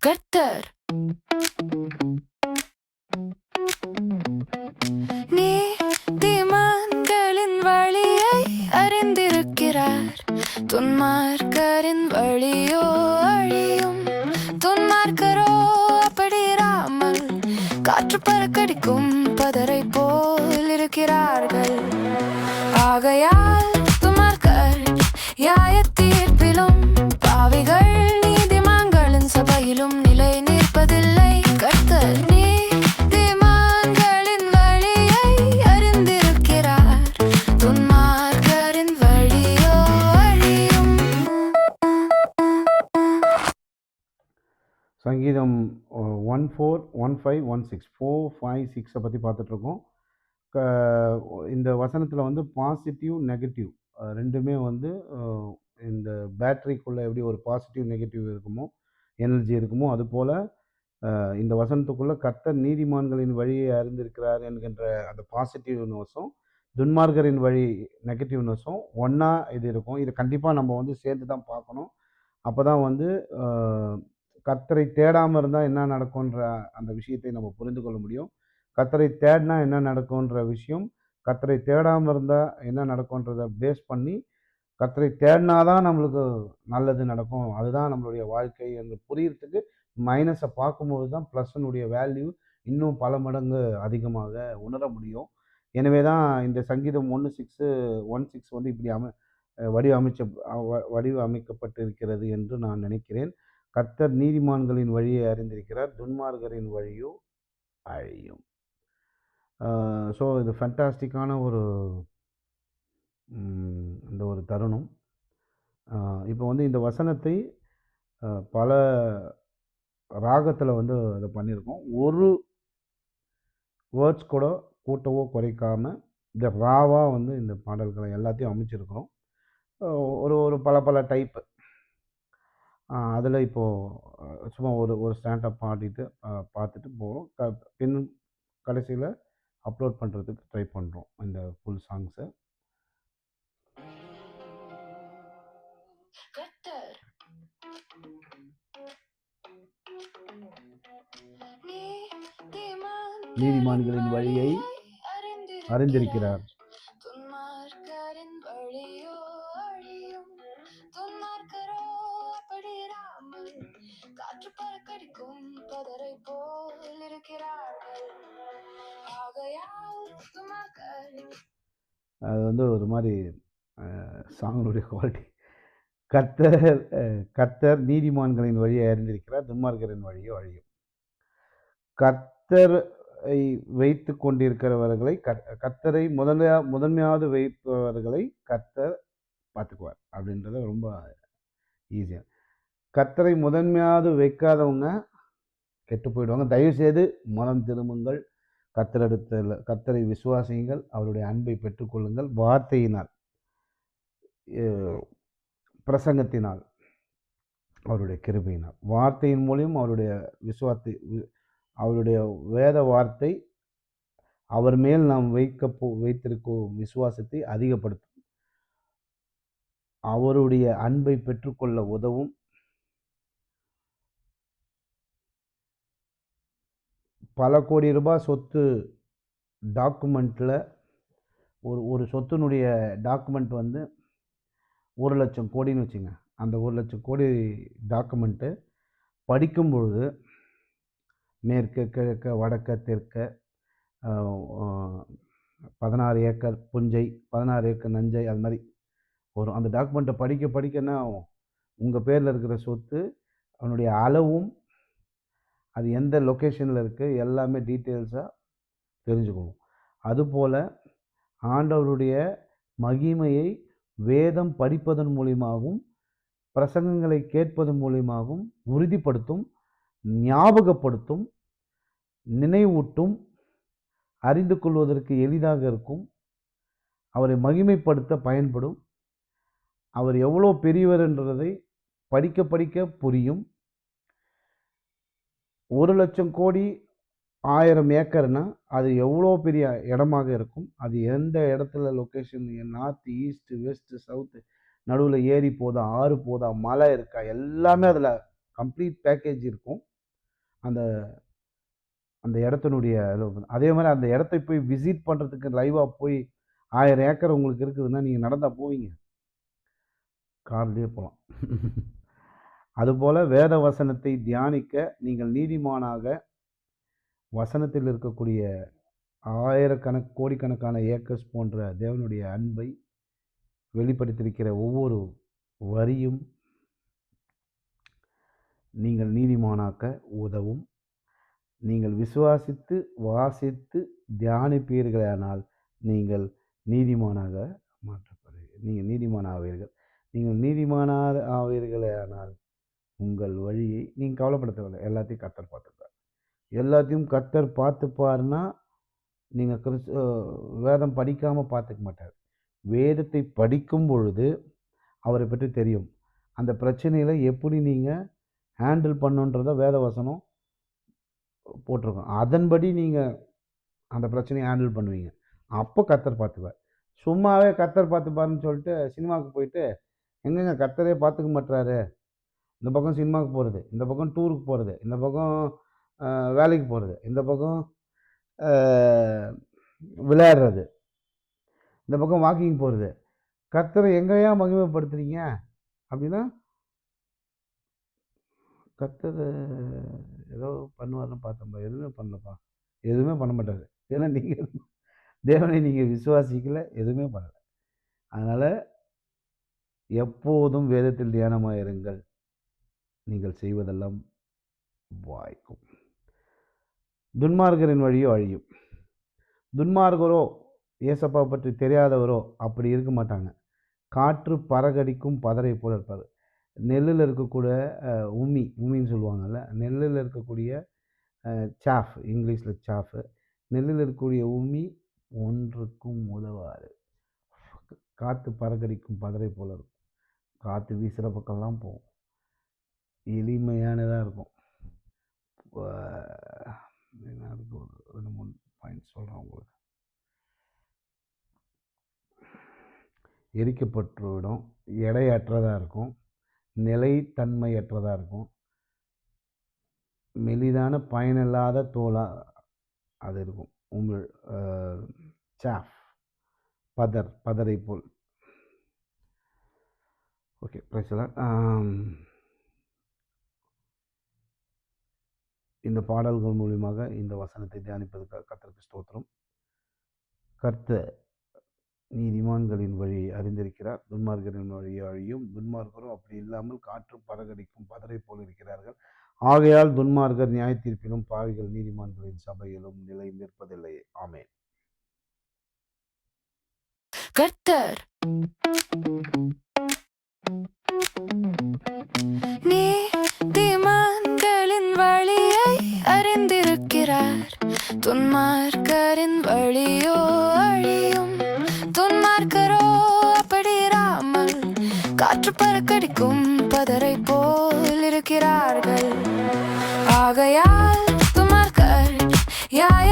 கர்த்தர். நீதிமான்களின் வழியை அறிந்திருக்கிறார். துன்மார்க்கரின் வழியோ அழியும். துன்மார்க்கரோ அப்படிராமல் காற்று பறக்கடிக்கும் பதரை போல் இருக்கிறார்கள். ஆகையால் எதிலும் நிலை நிற்பதில்லை. கர்த்தர் நீதிமான்களின் வழியை அறிந்திருக்கிறார். வழியோ அழியும். சங்கீதம் one four one five one six four five சிக்ஸை பற்றி பார்த்துட்ருக்கோம். க இந்த வசனத்தில் வந்து பாசிட்டிவ் நெகட்டிவ் ரெண்டுமே வந்து இந்த பேட்டரிக்குள்ளே எப்படி ஒரு பாசிட்டிவ் நெகட்டிவ் இருக்குமோ எனர்ஜி இருக்குமோ அதுபோல் இந்த வசனத்துக்குள்ளே கர்த்தர் நீதிமான்களின் வழியை அறிந்திருக்கிறார் என்கின்ற அந்த பாசிட்டிவ் பாசிட்டிவ்னஸும் துன்மார்கரின் வழி நெகட்டிவ் நெகட்டிவ்னஸும் ஒன்றா இது இருக்கும். இது கண்டிப்பாக நம்ம வந்து சேர்த்து தான் பார்க்கணும். அப்போ தான் வந்து கர்த்தரை தேடாமல் இருந்தால் என்ன நடக்கும்ன்ற அந்த விஷயத்தை நம்ம புரிந்து கொள்ள முடியும். கர்த்தரை தேடினா என்ன நடக்கும்ன்ற விஷயம் கர்த்தரை தேடாமல் இருந்தால் என்ன நடக்கும்ன்றதை பேஸ் பண்ணி கர்த்தரை தேடினா தான் நம்மளுக்கு நல்லது நடக்கும். அதுதான் நம்மளுடைய வாழ்க்கை என்று புரியறதுக்கு மைனஸை பார்க்கும்போது தான் ப்ளஸ்னுடைய வேல்யூ இன்னும் பல மடங்கு அதிகமாக உணர முடியும். எனவே தான் இந்த சங்கீதம் ஒன்று சிக்ஸு ஒன் சிக்ஸ் வந்து இப்படி அமை வடிவமைச்ச வடிவமைக்கப்பட்டிருக்கிறது என்று நான் நினைக்கிறேன். கர்த்தர் நீதிமான்களின் வழியை அறிந்திருக்கிறார். துன்மார்கரின் வழியோ அழியும் ஸோ இது ஃபண்டாஸ்டிக்கான ஒரு அந்த இந்த ஒரு தருணம். இப்போ வந்து இந்த வசனத்தை பல ராகத்தில் வந்து அதை பண்ணியிருக்கோம். ஒரு வேர்ட்ஸ் கூட கூட்டவோ குறைக்காமல் இந்த ராவாக வந்து இந்த பாடல்களை எல்லாத்தையும் அமைச்சிருக்கிறோம். ஒரு ஒரு பல பல டைப்பு அதில் இப்போது சும்மா ஒரு ஒரு ஸ்டாண்டப் பாடிட்டு பார்த்துட்டு போகிறோம் க பின் கடைசியில் அப்லோட் பண்ணுறதுக்கு ட்ரை பண்ணுறோம் இந்த ஃபுல் சாங்ஸை நீதிமான்களின் வழியை அறிந்திருக்கிறார். காற்று பறக்கடிக்கும் பதரை போல் இருக்கிறார்கள். அது வந்து ஒரு மாதிரி சாங்கினுடைய குவாலிட்டி கர்த்தர் கர்த்தர் நீதிமான்களின் வழியை அறிந்திருக்கிறார் துன்மார்க்கரின் வழியோ அழியும். கர்த்தரை வைத்து கொண்டிருக்கிறவர்களை கர் கர்த்தரை முதன்மையா முதன்மையாவது வைப்பவர்களை கர்த்தர் பார்த்துக்குவார். அப்படின்றது ரொம்ப ஈஸியாக கர்த்தரை முதன்மையாவது வைக்காதவங்க கெட்டு போயிடுவாங்க. தயவுசெய்து மனம் திரும்புங்கள். கத்தரெடுத்த கத்தரை விசுவாசியுங்கள். அவருடைய அன்பை பெற்றுக்கொள்ளுங்கள். வார்த்தையினால் பிரசங்கத்தினால் அவருடைய கிருபையினால். வார்த்தையின் மூலியம் அவருடைய விசுவாத்தை அவருடைய வேத வார்த்தை அவர் மேல் நாம் வைக்க போ வைத்திருக்கும் விசுவாசத்தை அதிகப்படுத்தும். அவருடைய அன்பை பெற்றுக்கொள்ள உதவும். பல கோடி ரூபாய் சொத்து டாக்குமெண்ட்டில் ஒரு ஒரு சொத்தினுடைய டாக்குமெண்ட் வந்து ஒரு லட்சம் கோடின்னு வச்சுங்க. அந்த ஒரு லட்சம் கோடி டாக்குமெண்ட்டு படிக்கும் பொழுது மேற்கு கிழக்க வடக்க தெற்க பதினாறு ஏக்கர் புஞ்சை பதினாறு ஏக்கர் நஞ்சை அது மாதிரி வரும் அந்த டாக்குமெண்ட்டை படிக்க படிக்கன்னா உங்கள் பேரில் இருக்கிற சொத்து அவனுடைய அளவும் அது எந்த லொக்கேஷனில் இருக்குது எல்லாமே டீட்டெயில்ஸாக தெரிஞ்சுக்கணும். அதுபோல் ஆண்டவருடைய மகிமையை வேதம் படிப்பதன் மூலியமாகவும் பிரசங்கங்களை கேட்பதன் மூலியமாகவும் உறுதிப்படுத்தும் ஞாபகப்படுத்தும் நினைவூட்டும் அறிந்து கொள்வதற்கு எளிதாக இருக்கும். அவரை மகிமைப்படுத்த பயன்படும். அவர் எவ்வளோ பெரியவர் என்றதை படிக்க படிக்க புரியும். ஒரு லட்சம் கோடி ஆயிரம் ஏக்கர்னா அது எவ்வளோ பெரிய இடமாக இருக்கும். அது எந்த இடத்துல location north east west south நடுவில் ஏரி போதா ஆறு போதா மலை இருக்கா? எல்லாமே அதில் கம்ப்ளீட் பேக்கேஜ் இருக்கும். அந்த அந்த இடத்தினுடைய அதே மாதிரி அந்த இடத்தை போய் விசிட் பண்ணுறதுக்கு லைவாக போய் ஆயிரம் ஏக்கர் உங்களுக்கு இருக்குதுன்னா நீங்கள் நடந்தால் போவீங்க. கார்லேயே போகலாம் அதுபோல் வேத வசனத்தை தியானிக்க நீங்கள் நீதிமானாக வசனத்தில் இருக்கக்கூடிய ஆயிரக்கணக் கோடிக்கணக்கான ஏக்கர்ஸ் போன்ற தேவனுடைய அன்பை வெளிப்படுத்தியிருக்கிற ஒவ்வொரு வரியும் நீங்கள் நீதிமானாக்க உதவும். நீங்கள் விசுவாசித்து வாசித்து தியானிப்பீர்களானால் நீங்கள் நீதிமானாக மாற்றப்படுவீர்கள் நீங்கள் நீதிமான ஆவீர்கள் நீங்கள் நீதிமானார் ஆவீர்களானால் உங்கள் வழியை நீங்கள் கவலைப்பட தேவையில்லை எல்லாத்தையும் கத்தர் பார்த்துப்பார். எல்லாத்தையும் கத்தர் பார்த்துப்பார்னா நீங்கள் கிறிஸ் வேதம் படிக்காமல் பார்த்துக்க மாட்டார். வேதத்தை படிக்கும் பொழுது அவரை பற்றி தெரியும். அந்த பிரச்சனையில் எப்படி நீங்கள் ஹேண்டில் பண்ணுன்றத வேத வசனம் போட்டிருக்கோம். அதன்படி நீங்கள் அந்த பிரச்சனையை ஹேண்டில் பண்ணுவீங்க. அப்போ கத்தர் பார்த்துப்பார். சும்மாவே கத்தர் பார்த்துப்பாருன்னு சொல்லிட்டு சினிமாவுக்கு போயிட்டு எங்கெங்க கத்தரே பார்த்துக்க மாட்டுறாரு இந்த பக்கம் சினிமாவுக்கு போகிறது இந்த பக்கம் டூருக்கு போகிறது இந்த பக்கம் வேலைக்கு போகிறது இந்த பக்கம் விளையாடுறது இந்த பக்கம் வாக்கிங் போகிறது கத்தரை எங்கேயா மகிமைப்படுத்துறீங்க? அப்படின்னா கத்தர் ஏதோ பண்ணுவார்னு பார்த்தோம்ப்பா எதுவுமே பண்ணலப்பா. எதுவுமே பண்ண மாட்டார். ஏன்னா நீங்கள் தேவனை நீங்கள் விசுவாசிக்கல எதுவுமே பண்ணலை. அதனால் எப்போதும் வேதத்தில் தியானமாக இருங்கள் நீங்கள் செய்வதெல்லாம் வாய்க்கும். துன்மார்கரின் வழியோ அழியும். துன்மார்கரோ ஏசப்பா பற்றி தெரியாதவரோ அப்படி இருக்க மாட்டாங்க. காற்று பறகடிக்கும் பதரை போல இருப்பார். நெல்லில் இருக்கக்கூடிய உமி உமின்னு சொல்லுவாங்கல்ல நெல்லில் இருக்கக்கூடிய சாஃப் இங்கிலீஷில் சாஃபு நெல்லில் இருக்கக்கூடிய உமி ஒன்றுக்கும் உதவாது. காற்று பறகடிக்கும் பதரை போல இருக்கும். காற்று வீசுகிற பக்கம்லாம் போகும். எளிமையானதாக இருக்கும். என்ன அதுக்கு ஒரு ரெண்டு மூணு பாயிண்ட் சொல்கிறேன் உங்களுக்கு. எரிக்கப்பட்டுவிடும். எடையற்றதாக இருக்கும். நிலைத்தன்மையற்றதாக இருக்கும். மெலிதான பயனில்லாத தோலாக அது இருக்கும். உங்கள் சாஃப் பதர் பதரை போல். ஓகே பிரச்சலாம் இந்த பாடல்கள் மூலியமாக இந்த வசனத்தை தியானிப்பதற்காக கர்த்தருக்கு ஸ்தோத்திரம். கர்த்த நீதிமான்களின் வழியை அறிந்திருக்கிறார். துன்மார்க்கரின் வழியை அழியும். துன்மார்க்கரும் அப்படி இல்லாமல் காற்று பறகடிக்கும் பதரை போல் இருக்கிறார்கள். ஆகையால் துன்மார்க்கர் நியாய தீர்ப்பிலும் பாவிகள் நீதிமான்களின் சபையிலும் நிலை நிற்பதில்லை. ஆமேன். கர்த்தர்! நீதிமான்களின் வழியை அறிந்திருக்கிறார். துன்மார்க்கரின் வழி காற்று பறக்கடிக்கும் பதரை போல் இருக்கிறார்கள். ஆகையால் துமார்கள் யாய